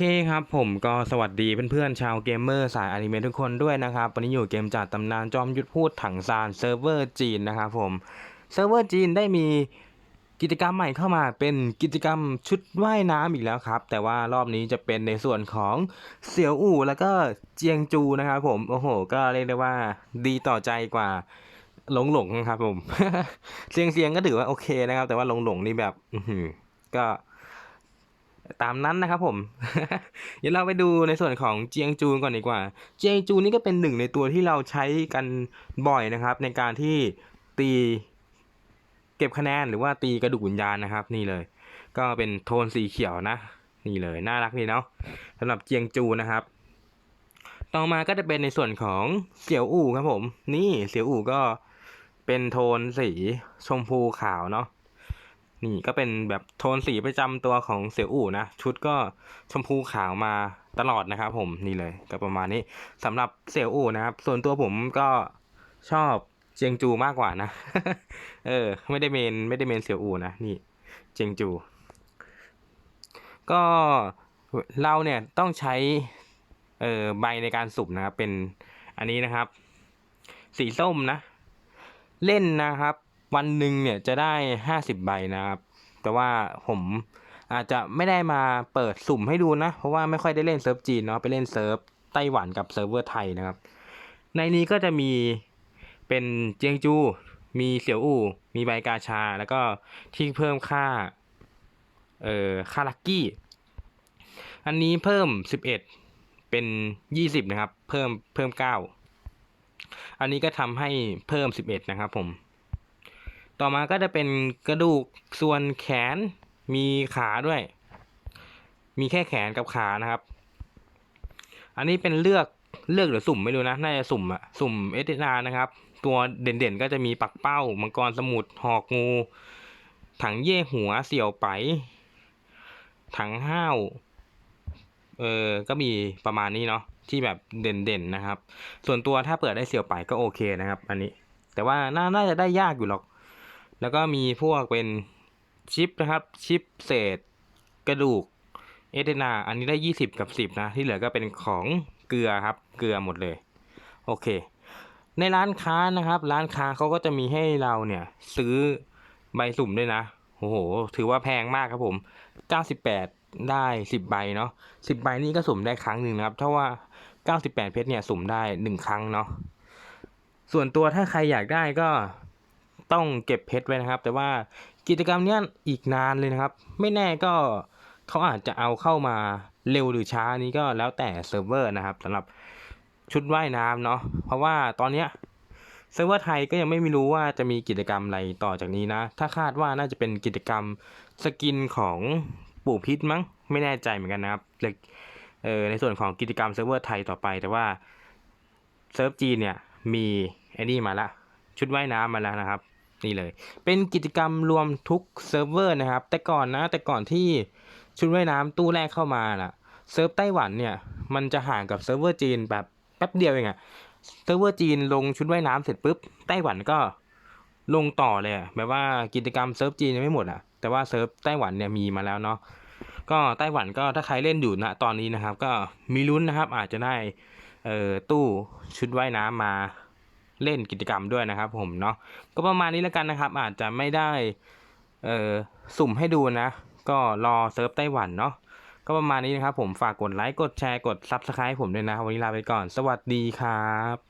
เคครับผมก็สวัสดีเพื่อนๆชาวเกมเมอร์สายอนิเมะทุกคนด้วยนะครับวันนี้อยู่เกมจากตำนานจอมยุทธพูดถังซานเซิร์ฟเวอร์จีนนะครับผมเซิร์ฟเวอร์จีนได้มีกิจกรรมใหม่เข้ามาเป็นกิจกรรมชุดว่ายน้ำอีกแล้วครับ แต่ว่ารอบนี้จะเป็นในส่วนของเสี่ยวอู่แล้วก็เจียงจูนะครับผมโอ้โห ก็เรียกได้ว่าดีต่อใจกว่าหลงหลงครับผมเสียงเสียงก็ถือว่าโอเคนะครับ แต่ว่าหลงหลงนี่แบบอก็ ตามนั้นนะครับผม เดี๋ยวเราไปดูในส่วนของเจียงจูก่อนดีกว่า เจียงจูนี่ก็เป็นหนึ่งในตัวที่เราใช้กันบ่อยนะครับ ในการที่ตีเก็บคะแนนหรือว่าตีกระดูกวิญญาณนะครับ นี่เลย ก็เป็นโทนสีเขียวนะ นี่เลยน่ารักดีเนาะสำหรับเจียงจูนะครับ ต่อมาก็จะเป็นในส่วนของเสี่ยวอู่ครับผม นี่เสี่ยวอู่ก็เป็นโทนสีชมพูขาวเนาะ นี่ก็เป็นแบบโทนสีประจำตัวของเสี่ยวอู่นะ ชุดก็ชมพูขาวมาตลอดนะครับผมนี่เลยก็ประมาณนี้สำหรับเสี่ยวอู่นะครับ ส่วนตัวผมก็ชอบเจียงจูมากกว่านะ เออ ไม่ได้เมนไม่ได้เมนเสี่ยวอู่นะนี่ เจียงจู ก็เราเนี่ยต้องใช้เอ่อใบในการสุ่มนะครับ เป็นอันนี้นะครับ สีส้มนะ เล่นนะครับ วันหนึ่งเนี่ยจะได้ห้าสิบใบนะครับ แต่ว่าผมอาจจะไม่ได้มาเปิดสุ่มให้ดูนะ เพราะว่าไม่ค่อยได้เล่นเซิร์ฟจีนเนาะไปเล่นเซิร์ฟไต้หวันกับเซิร์ฟเวอร์ไทยนะครับ ในนี้ก็จะมีเป็นเจียงจู มีเสี่ยวอู่ มีใบกาชา แล้วก็ที่เพิ่มค่า เอ่อ ค่าลักกี้ อันนี้เพิ่มสิบเอ็ดเป็นยี่สิบนะครับ เพิ่มเพิ่มเก้าอันนี้ก็ทำให้เพิ่มสิบเอ็ดนะครับผม ต่อมาก็จะเป็นกระดูกส่วนแขนมีขาด้วย มีแค่แขนกับขานะครับ อันนี้เป็นเลือกเลือกหรือสุ่มไม่รู้นะ น่าจะสุ่มอะสุ่มเอสนานะครับ ตัวเด่นๆก็จะมีปักเป้า มังกรสมุทรหอกงู ถังเย่หัวเสี่ยวไป ถังห้าวเออก็มีประมาณนี้เนาะที่แบบเด่นๆนะครับ ส่วนตัวถ้าเปิดได้เสี่ยวไปก็โอเคนะครับ อันนี้ แต่ว่าน่าจะได้ยากอยู่หรอก แล้วก็มีพวกเป็นชิปนะครับ ชิปเศษ กระดูกเอเดนา อันนี้ได้ 20 กับ 10 นะ ที่เหลือก็เป็นของเกลือครับ เกลือหมดเลย โอเค ในร้านค้านะครับ ร้านค้าเขาก็จะมีให้เราเนี่ย ซื้อใบสุ่มด้วยนะ โอ้โห ถือว่าแพงมากครับผม 98 ได้ 10 ใบเนาะ10 ใบนี่ก็สุ่มได้ครั้งหนึ่งนะครับ ถ้าว่า 98 เพชรเนี่ยสุ่มได้ 1 ครั้งเนาะ ส่วนตัวถ้าใครอยากได้ก็ ต้องเก็บเพชรไว้นะครับ แต่ว่ากิจกรรมเนี้ยอีกนานเลยนะครับ ไม่แน่ก็เขาอาจจะเอาเข้ามาเร็วหรือช้านี้ก็แล้วแต่เซิร์ฟเวอร์นะครับสำหรับชุดว่ายน้ำเนาะเพราะว่าตอนเนี้ยเซิร์ฟเวอร์ไทยก็ยังไม่รู้ว่าจะมีกิจกรรมอะไรต่อจากนี้นะ ถ้าคาดว่าน่าจะเป็นกิจกรรมสกินของปู่พิษมั้ง ไม่แน่ใจเหมือนกันนะครับเเออในส่วนของกิจกรรมเซิร์ฟเวอร์ไทยต่อไป แต่ว่าเซิร์ฟจีนเนี่ยมีไอ้นี่มาละชุดว่ายน้ำมาแล้วนะครับ นี่เลย เป็นกิจกรรมรวมทุกเซิร์ฟเวอร์นะครับ แต่ก่อนนะ แต่ก่อนที่ชุดว่ายน้ำตู้แรกเข้ามาน่ะเซิร์ฟไต้หวันเนี่ย มันจะห่างกับเซิร์ฟเวอร์จีนแบบแป๊บเดียวเองอะเซิร์ฟเวอร์จีนลงชุดว่ายน้ำเสร็จปุ๊บไต้หวันก็ลงต่อเลยอะแบบว่ากิจกรรมเซิร์ฟจีนยังไม่หมดอะแต่ว่าเซิร์ฟไต้หวันเนี่ยมีมาแล้วเนาะก็ไต้หวันก็ถ้าใครเล่นอยู่ณตอนนี้นะครับ ก็มีลุ้นนะครับอาจจะได้เอ่อตู้ชุดว่ายน้ำมา เล่นกิจกรรมด้วยนะครับผมเนาะก็ประมาณนี้แล้วกันนะครับ อาจจะไม่ได้เอ่อสุ่มให้ดูนะ ก็รอเซิร์ฟไต้หวันเนาะก็ประมาณนี้นะครับผมฝากกดไลค์กดแชร์กด Subscribe ผมด้วยนะ วันนี้ลาไปก่อน สวัสดีครับ